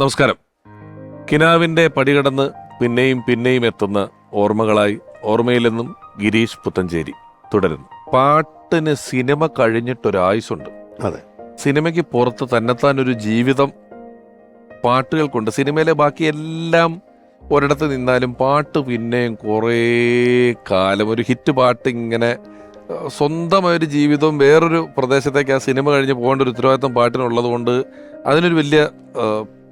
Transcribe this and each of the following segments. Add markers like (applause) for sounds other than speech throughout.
നമസ്കാരം. കിനാവിന്റെ പടികടന്ന് പിന്നെയും പിന്നെയും എത്തുന്ന ഓർമ്മകളായി ഓർമ്മയിൽ നിന്നും ഗിരീഷ് പുത്തഞ്ചേരി തുടരുന്നു. പാട്ടിന് സിനിമ കഴിഞ്ഞിട്ടൊരായുസുണ്ട്. അതെ. സിനിമയ്ക്ക് പുറത്ത് തന്നെത്താൻ ഒരു ജീവിതം പാട്ടുകൾ കൊണ്ട് സിനിമയിലെ ബാക്കി എല്ലാം ഒരിടത്ത് നിന്നാലും പാട്ട് പിന്നെയും കുറേ കാലം ഒരു ഹിറ്റ് പാട്ട് ഇങ്ങനെ സ്വന്തമായൊരു ജീവിതവും വേറൊരു പ്രദേശത്തേക്ക് ആ സിനിമ കഴിഞ്ഞ് പോകേണ്ട ഒരു ഉത്തരവാദിത്തം പാട്ടിനുള്ളത് കൊണ്ട് അതിനൊരു വലിയ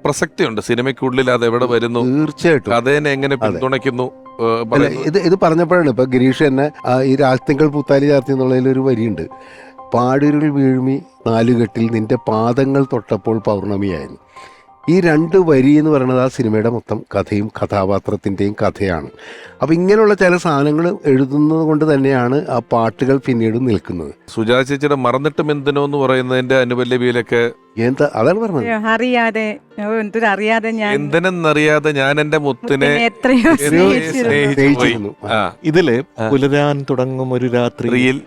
പ്രസക്തിയുണ്ട്. സിനിമയ്ക്കുള്ളിൽ അത് എവിടെ വരുന്നു? തീർച്ചയായിട്ടും. അതേനെ എങ്ങനെ. പിന്തുണയ്ക്കുന്നു. ഇത് ഇത് പറഞ്ഞപ്പോഴാണ് ഇപ്പൊ ഗിരീഷ് തന്നെ ഈ രാജ്യങ്ങൾ പൂത്താലി ചാർത്തി എന്നുള്ളതിൽ ഒരു വരിയുണ്ട്. പാടുരുൾ വീഴ്മി നാലുകെട്ടിൽ നിന്റെ പാദങ്ങൾ തൊട്ടപ്പോൾ പൗർണമിയായിരുന്നു ഈ രണ്ട് വരി എന്ന് പറയുന്നത് ആ സിനിമയുടെ മൊത്തം കഥയും കഥാപാത്രത്തിന്റെയും കഥയാണ്. അപ്പം ഇങ്ങനെയുള്ള ചില സാധനങ്ങൾ എഴുതുന്നത് കൊണ്ട് തന്നെയാണ് ആ പാട്ടുകൾ പിന്നീട് നിൽക്കുന്നത്. സുജാത ചേച്ചിയുടെ മറന്നിട്ടും എന്തിനോ എന്ന് പറയുന്നതിന്റെ അനുപല്ലവിയിലൊക്കെ എന്താ അതാണ് പറഞ്ഞത്. അറിയാതെ അറിയാതെ ഞാൻ എന്തിനെന്നറിയാതെ ഞാൻ എന്റെ മുത്തിനെ എത്രയോ സ്നേഹിച്ചിരുന്നു. ഇതിൽ പുലരാൻ തുടങ്ങും ഒരു രാത്രിയിൽ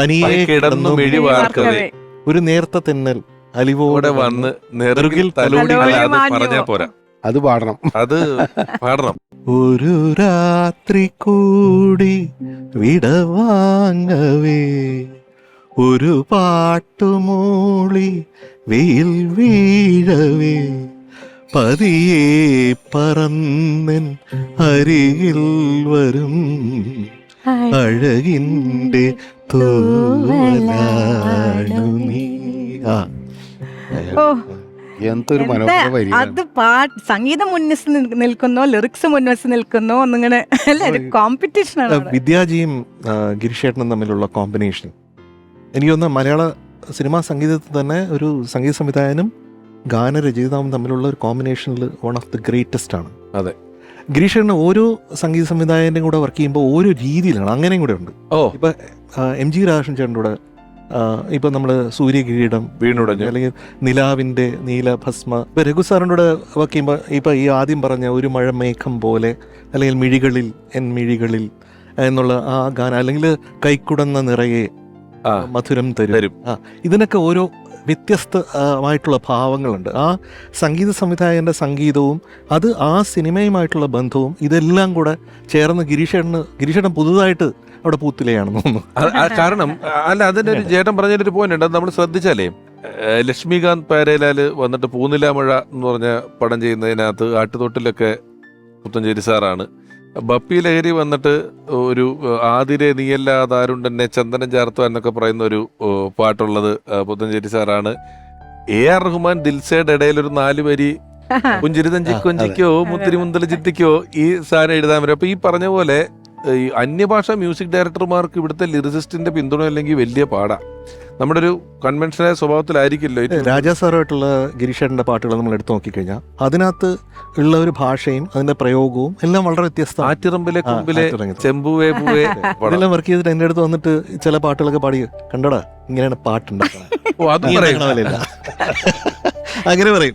തനിയെ കിടന്നു കിടന്നു മിഴി ഈ വാർക്കവേ. വാർക്കവേ. ഒരു നേർത്ത തെന്നൽ അലിവോടെ വന്ന് നെറുകിൽ തലോടി. പറഞ്ഞാ പോരാ. അത് പാടണം. അത് പാടണം. ഒരു രാത്രി കൂടി വിടവാങ്ങവേ ഒരു പാട്ടുമൂളി വെയിൽ വീഴവേ. പതിയെ പറന്നൻ അരികിൽ വരും. അഴകിന്റെ തോലാണു നീ. ആ. ഓ, എന്തൊരു മനോഹര അത് പാട്ട് സംഗീതം മുന്നിച്ച് നിൽക്കുന്നു നിൽക്കുന്നോ ലിറിക്സ് മുന്നിച്ച് നിൽക്കുന്നോ എന്നിങ്ങനെ അല്ല? കോമ്പറ്റീഷൻ ആണ്. വിദ്യാജിയും ഗിരിഷേട്ടനും ഗിരിശേട്ടനും തമ്മിലുള്ള കോമ്പിനേഷൻ എനിക്ക് തോന്നുന്നു മലയാള സിനിമാ സംഗീതത്തിൽ തന്നെ ഒരു സംഗീത സംവിധായകനും ഗാനരചയിതാവും തമ്മിലുള്ള ഒരു കോമ്പിനേഷനിൽ വൺ ഓഫ് ദി ഗ്രേറ്റസ്റ്റ് ആണ്. അതെ. ഗിരീഷേട്ടന് ഓരോ സംഗീത സംവിധായകന്റെയും കൂടെ വർക്ക് ചെയ്യുമ്പോൾ ഓരോ രീതിയിലാണ്. അങ്ങനെയും കൂടെ ഉണ്ട്. ഓ. ഇപ്പം എം ജി രാധാകൃഷ്ണൻ ചേട്ടന്റെ കൂടെ ഇപ്പം നമ്മൾ സൂര്യകിരീടം വീണുടഞ്ഞു. അല്ലെങ്കിൽ നിലാവിന്റെ നീലഭസ്മ. ഇപ്പം രഘു സാറിനോട് വയ്ക്കുമ്പോൾ വർക്ക് ചെയ്യുമ്പോൾ ഇപ്പം ഈ ആദ്യം പറഞ്ഞ ഒരു മഴ മേഘം പോലെ അല്ലെങ്കിൽ മിഴികളിൽ എൻ മിഴികളിൽ എന്നുള്ള ആ ഗാനം അല്ലെങ്കിൽ കൈക്കുടന്ന നിറയെ മധുരം തരും. ഇതിനൊക്കെ ഓരോ വ്യത്യസ്തമായിട്ടുള്ള ഭാവങ്ങളുണ്ട്. ആ സംഗീത സംവിധായകന്റെ സംഗീതവും അത് ആ സിനിമയുമായിട്ടുള്ള ബന്ധവും ഇതെല്ലാം കൂടെ ചേർന്ന് ഗിരീഷേട്ടന് ഗിരീഷേട്ടൻ പുതുതായിട്ട് അവിടെ പൂത്തിലെയാണെന്ന് തോന്നുന്നു. കാരണം അല്ല അതിന്റെ ഒരു ചേട്ടൻ പറഞ്ഞൊരു പോയിന്റ് ഉണ്ട്. അത് നമ്മൾ ശ്രദ്ധിച്ചാലേ ലക്ഷ്മികാന്ത് പാരേലാൽ വന്നിട്ട് പൂനില മഴ എന്ന് പറഞ്ഞ പടം ചെയ്യുന്നതിനകത്ത് ആട്ടുതൊട്ടിലൊക്കെ പുത്തഞ്ചേരി സാറാണ്. ബപ്പി ലഹരി വന്നിട്ട് ഒരു ആതിരെ ആതിരെ തന്നെ ചന്ദനം ചേർത്തോ എന്നൊക്കെ പറയുന്ന ഒരു പാട്ടുള്ളത് പുത്തഞ്ചേരി സാറാണ്. എ ആർ റഹ്മാൻ ദിൽസയുടെ ഇടയിൽ ഒരു നാല് വരി പുഞ്ചിരി തഞ്ചിക്കൊഞ്ചിക്കോ കൊഞ്ചിക്കോ മുത്തിരി മുന്തല ചിത്തിക്കോ ഈ സാധനം എഴുതാൻ വരും. അപ്പൊ ഈ പറഞ്ഞ പോലെ ഈ അന്യഭാഷ മ്യൂസിക് ഡയറക്ടർമാർക്ക് ഇവിടുത്തെ ലിറിസിസ്റ്റിന്റെ പിന്തുണ അല്ലെങ്കിൽ വലിയ പാടാ നമ്മുടെ ഒരു കൺവെൻഷനായ സ്വഭാവത്തിലായിരിക്കില്ല. രാജാ സാറുമായിട്ടുള്ള ഗിരീഷേട്ടന്റെ പാട്ടുകൾ നമ്മൾ എടുത്തു നോക്കിക്കഴിഞ്ഞാൽ അതിനകത്ത് ഉള്ള ഒരു ഭാഷയും അതിന്റെ പ്രയോഗവും എല്ലാം വളരെ വ്യത്യസ്തമാണ് ആറ്റിറമ്പിലെ കുമ്പിലെ ചെമ്പുവേ പൂവേ. (laughs) ഇതെല്ലാം വർക്ക് ചെയ്തിട്ട് എന്റെ അടുത്ത് വന്നിട്ട് ചില പാട്ടുകളൊക്കെ പാടി കണ്ടടാ ഇങ്ങനെയാണ് പാട്ടുണ്ടാക്കുന്നത്. (laughs) അങ്ങനെ പറയും